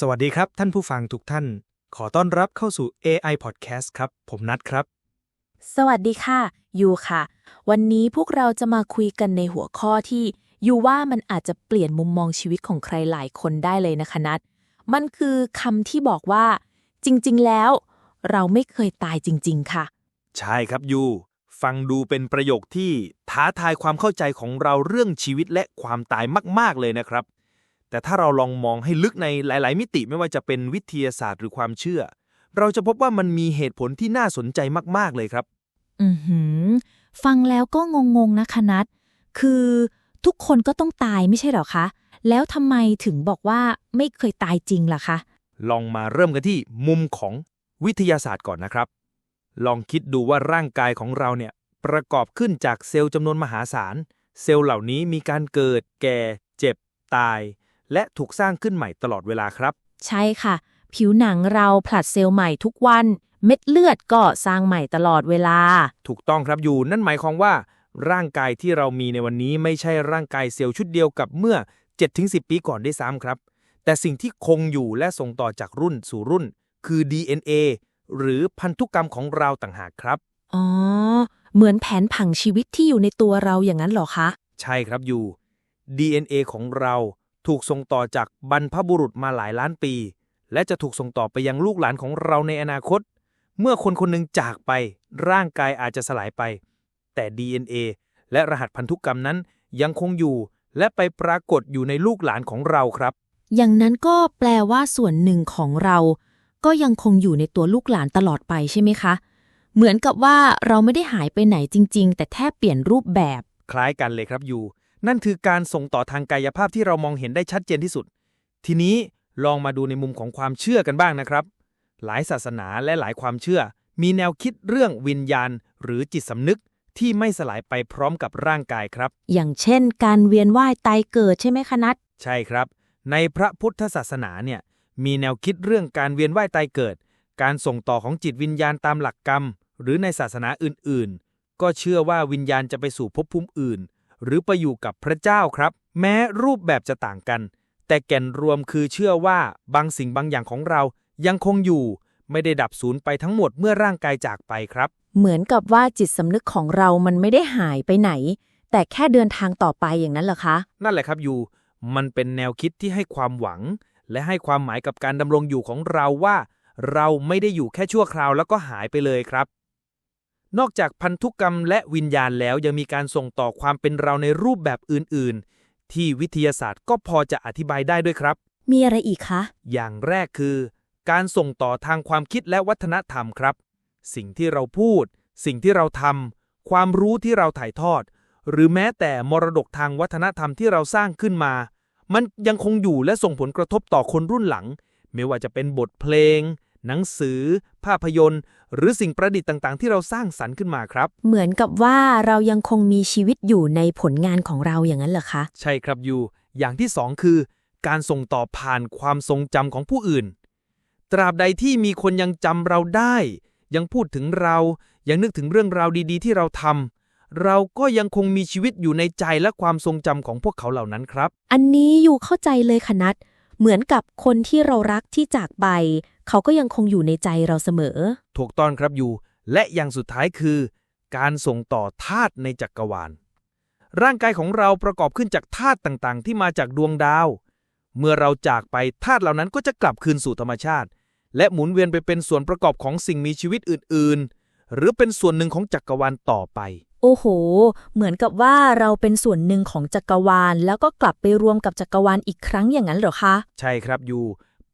สวัสดีครับ ท่านผู้ฟังทุกท่าน ขอต้อนรับเข้าสู่ AI Podcast ครับ ผมนัดครับ สวัสดีค่ะ ยูค่ะ วันนี้พวกเราจะมาคุยกันในหัวข้อที่ยูว่ามันอาจจะเปลี่ยนมุมมองชีวิตของใครหลายคนได้เลยนะคะนัดมันคือคำที่บอกว่า จริง ๆ แล้ว เราไม่เคยตายจริง ๆ ค่ะ ใช่ครับยูฟังดูเป็นประโยคที่ท้าทายความเข้าใจของเราเรื่องชีวิตและความตายมาก ๆ เลยนะครับ แต่ถ้าเราลองมองให้ลึกในหลาย ๆ มิติไม่ว่าจะเป็นวิทยาศาสตร์หรือความเชื่อ เราจะพบว่ามันมีเหตุผลที่น่าสนใจมาก ๆ เลยครับ อือหือ ฟังแล้วก็งง ๆ นะคะนัดคือทุกคนก็ต้องตายไม่ใช่เหรอคะ แล้วทำไมถึงบอกว่าไม่เคยตายจริงล่ะคะ ลองมาเริ่มกันที่มุมของวิทยาศาสตร์ก่อนนะครับ ลองคิดดูว่าร่างกายของเราเนี่ยประกอบขึ้นจากเซลล์จำนวนมหาศาล เซลล์เหล่านี้มีการเกิด แก่ เจ็บ ตาย และถูกสร้างขึ้นใหม่ตลอดเวลาครับ ใช่ค่ะ ผิวหนังเราผลัดเซลล์ใหม่ทุกวัน เม็ดเลือดก็สร้างใหม่ตลอดเวลา ถูกต้องครับอยู่ นั่นหมายความว่า ร่างกายที่เรามีในวันนี้ไม่ใช่ร่างกายเซลล์ชุดเดียวกับเมื่อ 7-10 ปีก่อนได้วยซ้ำครับ แต่สิ่งที่คงอยู่และส่งต่อจากรุ่นสู่รุ่น คือ DNA หรือพันธุกรรมของเราต่างหากครับ อ๋อ เหมือนแผนผังชีวิตที่อยู่ในตัวเราอย่างนั้นเหรอคะ ใช่ครับอยู่ DNA ของเรา ถูกส่งต่อจากบรรพบุรุษมาหลายล้านปี และจะถูกส่งต่อไปยังลูกหลานของเราในอนาคต เมื่อคนคนหนึ่งจากไป ร่างกายอาจจะสลายไป แต่ DNA และรหัสพันธุกรรมนั้นยังคงอยู่และไปปรากฏอยู่ในลูกหลานของเราครับ อย่างนั้นก็แปลว่าส่วนหนึ่งของเรา ก็ยังคงอยู่ในตัวลูกหลานตลอดไปใช่ไหมคะ เหมือนกับว่าเราไม่ได้หายไปไหนจริง ๆ แต่แค่เปลี่ยนรูปแบบ คล้ายกันเลยครับยู นั่นคือการส่งต่อทางกายภาพที่เรามองเห็นได้ชัดเจนที่สุด ทีนี้ลองมาดูในมุมของความเชื่อกันบ้างนะครับ หลายศาสนาและหลายความเชื่อ มีแนวคิดเรื่องวิญญาณ หรือจิตสำนึกที่ไม่สลายไปพร้อมกับร่างกายครับ อย่างเช่น การเวียนว่ายตายเกิดใช่ไหมคะนัดใช่ครับ ในพระพุทธศาสนาเนี่ยมีแนวคิดเรื่องการเวียนว่ายตายเกิด การส่งต่อของจิตวิญญาณตามหลักกรรม หรือในศาสนาอื่นๆ ก็เชื่อว่าวิญญาณจะไปสู่ภพภูมิอื่น หรือไปอยู่กับพระเจ้าครับ แม้รูปแบบจะต่างกัน แต่แก่นรวมคือเชื่อว่าบางสิ่งบางอย่างของเรายังคงอยู่ ไม่ได้ดับสูญไปทั้งหมดเมื่อร่างกายจากไปครับ เหมือนกับว่าจิตสำนึกของเรามันไม่ได้หายไปไหน แต่แค่เดินทางต่อไปอย่างนั้นเหรอคะ นั่นแหละครับยูมันเป็นแนวคิดที่ให้ความหวัง และให้ความหมายกับการดำรงอยู่ของเราว่า เราไม่ได้อยู่แค่ชั่วคราวแล้วก็หายไปเลยครับ นอกจากพันธุกรรมและวิญญาณแล้วยังมีการส่งต่อความเป็นเราในรูปแบบอื่น ๆ ที่วิทยาศาสตร์ก็พอจะอธิบายได้ด้วยครับ มีอะไรอีกคะ อย่างแรกคือ การส่งต่อทางความคิดและวัฒนธรรมครับ สิ่งที่เราพูด สิ่งที่เราทำความรู้ที่เราถ่ายทอด หรือแม้แต่มรดกทางวัฒนธรรมที่เราสร้างขึ้นมา มันยังคงอยู่และส่งผลกระทบต่อคนรุ่นหลัง ไม่ว่าจะเป็นบทเพลง หนังสือ ภาพยนตร์ หรือสิ่งประดิษฐ์ต่าง ๆ ที่เราสร้างสรรค์ขึ้นมาครับ เหมือนกับว่าเรายังคงมีชีวิตอยู่ในผลงานของเราอย่างนั้นเหรอคะ ใช่ครับยูอย่างที่สองคือ การส่งต่อผ่านความทรงจำของผู้อื่น ตราบใดที่มีคนยังจำเราได้ ยังพูดถึงเรา ยังนึกถึงเรื่องราวดีๆ ที่เราทำเราก็ยังคงมีชีวิตอยู่ในใจและความทรงจำของพวกเขาเหล่านั้นครับ อันนี้อยู่เข้าใจเลยค่ะนัด เหมือนกับคนที่เรารักที่จากไป เขาก็ยังคงอยู่ในใจเราเสมอ ถูกต้องครับอยู่ และอย่างสุดท้ายคือ การส่งต่อธาตุในจักรวาล ร่างกายของเราประกอบขึ้นจากธาตุต่างๆ ที่มาจากดวงดาว เมื่อเราจากไปธาตุเหล่านั้นก็จะกลับคืนสู่ธรรมชาติ และหมุนเวียนไปเป็นส่วนประกอบของสิ่งมีชีวิตอื่น ๆ หรือเป็นส่วนหนึ่งของจักรวาลต่อไป โอ้โห เหมือนกับว่าเราเป็นส่วนหนึ่งของจักรวาล แล้วก็กลับไปรวมกับจักรวาลอีกครั้งอย่างนั้นเหรอคะ ใช่ครับยู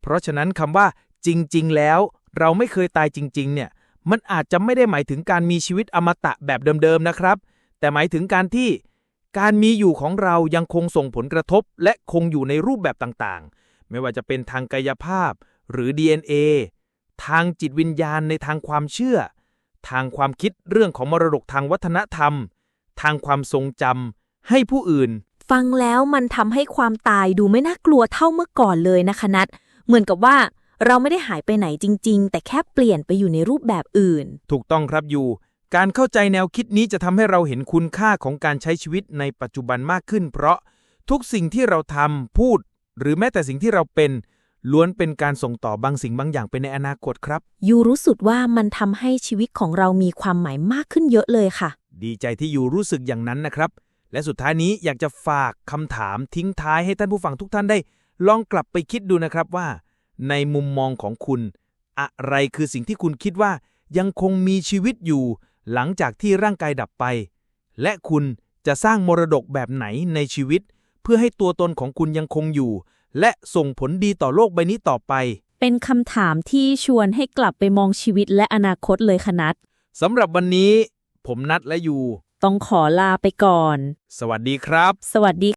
เพราะฉะนั้นคำว่า จริง ๆ แล้ว เราไม่เคยตายจริง ๆ เนี่ย มันอาจจะไม่ได้หมายถึงการมีชีวิตอมตะแบบเดิม ๆ นะครับ แต่หมายถึงการที่ การมีอยู่ของเรายังคงส่งผลกระทบ และคงอยู่ในรูปแบบต่างๆ ไม่ว่าจะเป็นทางกายภาพ หรือ DNA ทางจิตวิญญาณในทางความเชื่อ ทางความคิดเรื่องของมรดกทางวัฒนธรรม ทางความทรงจำให้ผู้อื่น ฟังแล้วมันทำให้ความตายดูไม่น่ากลัวเท่าเมื่อก่อนเลยนะคะนัดเหมือนกับว่าเราไม่ได้หายไปไหนจริง ๆ แต่แค่เปลี่ยนไปอยู่ในรูปแบบอื่น ถูกต้องครับยูการเข้าใจแนวคิดนี้จะทำให้เราเห็นคุณค่าของการใช้ชีวิตในปัจจุบันมากขึ้น เพราะทุกสิ่งที่เราทำพูด หรือแม้แต่สิ่งที่เราเป็น ล้วนเป็นการส่งต่อบางสิ่งบางอย่างไปในอนาคตครับ ยูรู้สึกว่ามันทำให้ชีวิตของเรามีความหมายมากขึ้นเยอะเลยค่ะ ดีใจที่อยู่รู้สึกอย่างนั้นนะครับ และสุดท้ายนี้อยากจะฝากคำถามทิ้งท้ายให้ท่านผู้ฟังทุกท่านได้ ลองกลับไปคิดดูนะครับว่า ในมุมมองของคุณ อะไรคือสิ่งที่คุณคิดว่า ยังคงมีชีวิตอยู่ หลังจากที่ร่างกายดับไป และคุณจะสร้างมรดกแบบไหนในชีวิต เพื่อให้ตัวตนของคุณยังคงอยู่ และส่งผลดีต่อโลกใบนี้ต่อไป เป็นคำถามที่ชวนให้กลับไปมองชีวิตและอนาคตเลยค่ะนัดสำหรับวันนี้ ผมนัดและอยู่ ต้องขอลาไปก่อน สวัสดีครับ สวัสดี